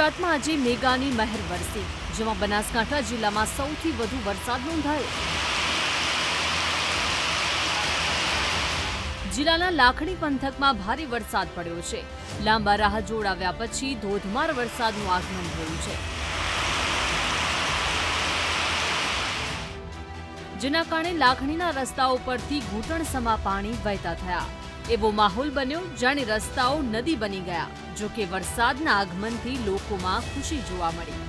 ગુજરાતમાં આજે મેગાની મહેર વરસી, જેમાં બનાસકાંઠા જિલ્લામાં સૌથી વધુ વરસાદ નોંધાયો. જિલ્લાના લાખણી પંથકમાં ભારે વરસાદ પડ્યો છે. લાંબા રાહ જોડાવ્યા પછી ધોધમાર વરસાદનું આગમન થયું છે. જેના કારણે લાખણીના રસ્તાઓ પરથી ઘૂંટણસમા પાણી વહેતા થયા. એવો માહોલ બન્યો જાણે રસ્તાઓ નદી બની ગયા, જો કે વરસાદના આગમનથી લોકોમાં ખુશી જોવા મળી.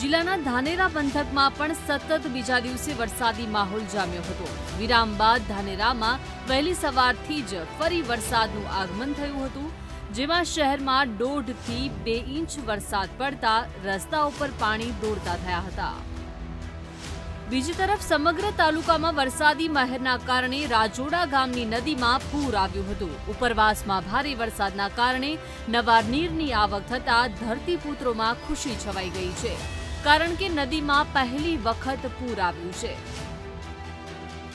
જિલ્લાના ધાનેરા પંથકમાં પણ સતત બીજા દિવસે વરસાદી માહોલ જામ્યો હતો. વિરામ બાદ ધાનેરામાં વહેલી સવારથી જ ફરી વરસાદનું આગમન થયું હતું, જેમાં શહેરમાં દોઢથી બે ઇંચ વરસાદ પડતા રસ્તા ઉપર પાણી દોડતા થયા હતા. બીજી તરફ સમગ્ર તાલુકામાં વરસાદી મહેરના કારણે રાજોડા ગામની નદીમાં પૂર આવ્યું હતું. ઉપરવાસમાં ભારે વરસાદના કારણે નવા નીરની આવક થતા ધરતીપુત્રોમાં ખુશી છવાઈ ગઈ છે. કારણ કે નદીમાં પહેલી વખત પૂર આવ્યું છે.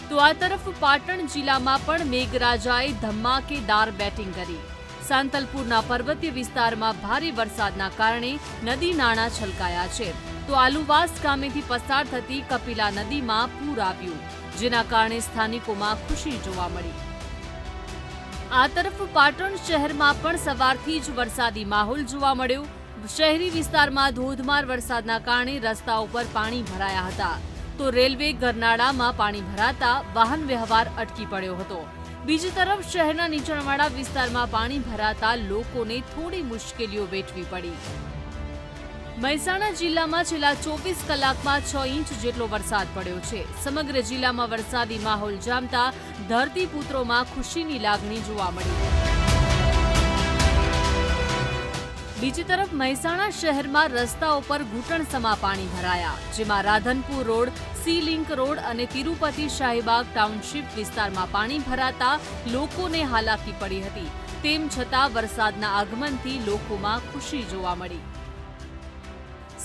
તો આ તરફ પાટણ જિલ્લામાં પણ મેઘરાજાએ ધમાકેદાર બેટિંગ કરી. સાંતલપુરના પર્વતીય વિસ્તારમાં ભારે વરસાદના કારણે નદી નાળા છલકાયા છે. તો આલુવાસ ગામેથી પસાર થતી કપિલા નદીમાં પૂર આવ્યું, જેના કારણે સ્થાનિકોમાં ખુશી જોવા મળી. આ તરફ પાટણ શહેરમાં પણ સવારથી જ વરસાદી માહોલ જોવા મળ્યો. શહેરી વિસ્તારમાં ધોધમાર વરસાદના કારણે રસ્તા ઉપર પાણી ભરાયા હતા. તો રેલવે ગરનાળામાં પાણી ભરાતા વાહન વ્યવહાર અટકી પડ્યો હતો. બીજી તરફ શહેરના નીચાણવાળા વિસ્તારમાં પાણી ભરાતા લોકોને થોડી મુશ્કેલીઓ વેઠવી પડી. મહેસાણા જિલ્લામાં છેલ્લા ચોવીસ કલાકમાં છ ઇંચ જેટલો વરસાદ પડ્યો છે. સમગ્ર જિલ્લામાં વરસાદી માહોલ જામતા ધરતીપુત્રોમાં ખુશીની લાગણી જોવા મળી. બીજી તરફ મહેસાણા શહેરમાં રસ્તાઓ પર ઘૂંટણસમા પાણી ભરાયા. જેમાં Radhanpur road, C link road અને તિરુપતિ શાહીબાગ ટાઉનશીપ વિસ્તારમાં પાણી ભરાતા લોકોને હાલાકી પડી હતી. તેમ છતાં વરસાદના આગમનથી લોકોમાં ખુશી જોવા મળી.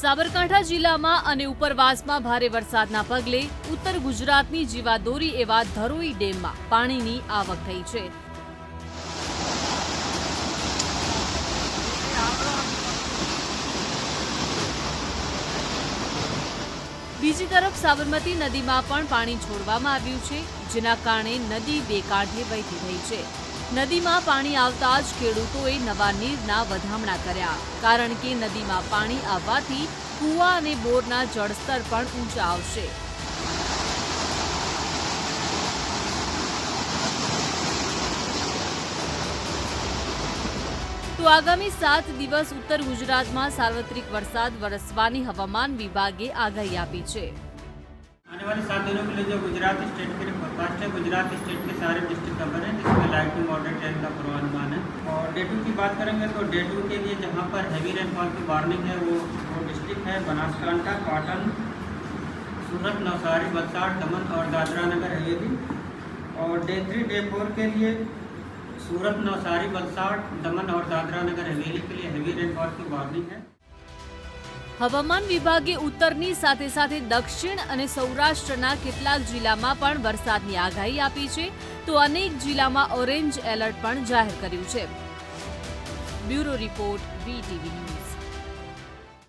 સાબરકાંઠા જિલ્લામાં અને ઉપરવાસમાં ભારે વરસાદના પગલે ઉત્તર ગુજરાતની જીવાદોરી એવા ધરોઈ ડેમમાં પાણીની આવક થઈ છે. બીજી તરફ સાબરમતી નદીમાં પણ પાણી છોડવામાં આવ્યું છે, જેના કારણે નદી બે કાંઠે વહેતી થઈ છે. નદીમાં પાણી આવતા જ ખેડૂતોએ નવા નીરના વધામણા કર્યા. કારણ કે નદીમાં પાણી આવવાથી કૂવા અને બોરના જળસ્તર પણ ઊંચા આવશે. તો આગામી સાત દિવસ ઉત્તર ગુજરાતમાં સાર્વત્રિક વરસાદ વરસવાની હવામાન વિભાગે આગાહી આપી છે. आने वाले सात दिनों के लिए जो गुजरात स्टेट के लिए फोरकास्ट है, गुजरात स्टेट के सारे डिस्ट्रिक्ट कवर हैं, जिसमें लाइट टू मॉडरेट रेन का पूर्वानुमान है। और डे टू की बात करेंगे तो डे टू के लिए जहाँ पर हैवी रेनफॉल की वार्निंग है, वो वो डिस्ट्रिक्ट है बनासकांठा, पाटन, सूरत, नवसारी, वलसाड़, दमन और दादरा नगर हवेली और डे थ्री डे फोर के लिए सूरत, नवसारी, वलसाड़, दमन और दादरा नगर हवेली के लिए हैवी रेनफॉल की वार्निंग है। હવામાન વિભાગે ઉત્તરની સાથે સાથે દક્ષિણ અને સૌરાષ્ટ્રના કેટલાક જિલ્લામાં પણ વરસાદની આગાહી આપી છે, તો અનેક જિલ્લામાં ઓરેન્જ એલર્ટ પણ જાહેર કર્યું છે. Bureau report, VTV news.